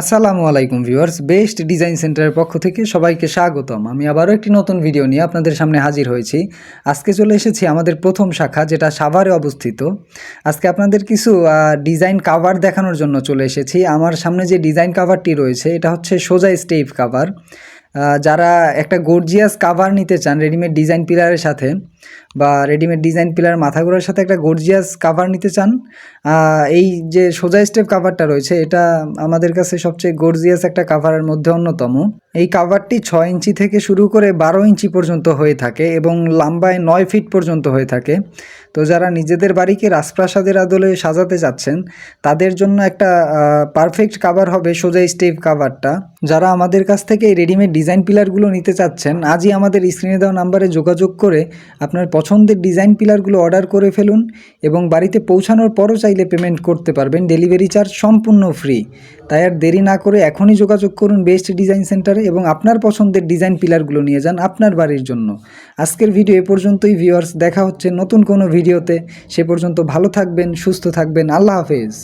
আসসালামু আলাইকুম viewers, best design সেন্টারের পক্ষ থেকে সবাইকে স্বাগতম। আমি আবারও একটি নতুন ভিডিও নিয়ে আপনাদের সামনে হাজির হয়েছি। আজকে চলে এসেছি আমাদের প্রথম শাখা, যেটা সাভারে অবস্থিত। আজকে আপনাদের কিছু ডিজাইন কাভার দেখানোর জন্য চলে এসেছি। আমার সামনে যে ডিজাইন কাভারটি রয়েছে, এটা হচ্ছে সোজা স্টেপ কাভার যারা একটা গর্জিয়াস কাভার নিতে চান রেডিমেড ডিজাইন পিলারের সাথে বা রেডিমেড ডিজাইন পিলার মাথাগুলোর সাথে একটা গর্জিয়াস কাভার নিতে চান এই যে সোজা স্টেপ কাভারটা রয়েছে, এটা আমাদের কাছে সবচেয়ে গর্জিয়াস একটা কাভারের মধ্যে অন্যতম। এই কাভারটি ছয় ইঞ্চি থেকে শুরু করে বারো ইঞ্চি পর্যন্ত হয়ে থাকে এবং লম্বায় নয় ফিট পর্যন্ত হয়ে থাকে। তো যারা নিজেদের বাড়িকে রাজপ্রাসাদের আদলে সাজাতে চাচ্ছেন তাদের জন্য একটা পারফেক্ট কাভার হবে সোজা স্টেপ কাভারটা যারা আমাদের কাছ থেকে রেডিমেড ডিজাইন পিলারগুলো নিতে চাচ্ছেন, আজই আমাদের স্ক্রিনে দেওয়া নাম্বারে যোগাযোগ করে আপনার পছন্দের ডিজাইন পিলারগুলো অর্ডার করে ফেলুন এবং বাড়িতে পৌঁছানোর পরও চাইলে পেমেন্ট করতে পারবেন। ডেলিভারি চার্জ সম্পূর্ণ ফ্রি তাই আর দেরি না করে এখনই যোগাযোগ করুন বেস্ট ডিজাইন সেন্টারে এবং আপনার পছন্দের ডিজাইন পিলারগুলো নিয়ে যান আপনার বাড়ির জন্য। আজকের ভিডিও এ পর্যন্তই ভিউয়ার্স দেখা হচ্ছে নতুন কোনো ভিডিওতে সে পর্যন্ত ভালো থাকবেন, সুস্থ থাকবেন। আল্লাহ হাফেজ।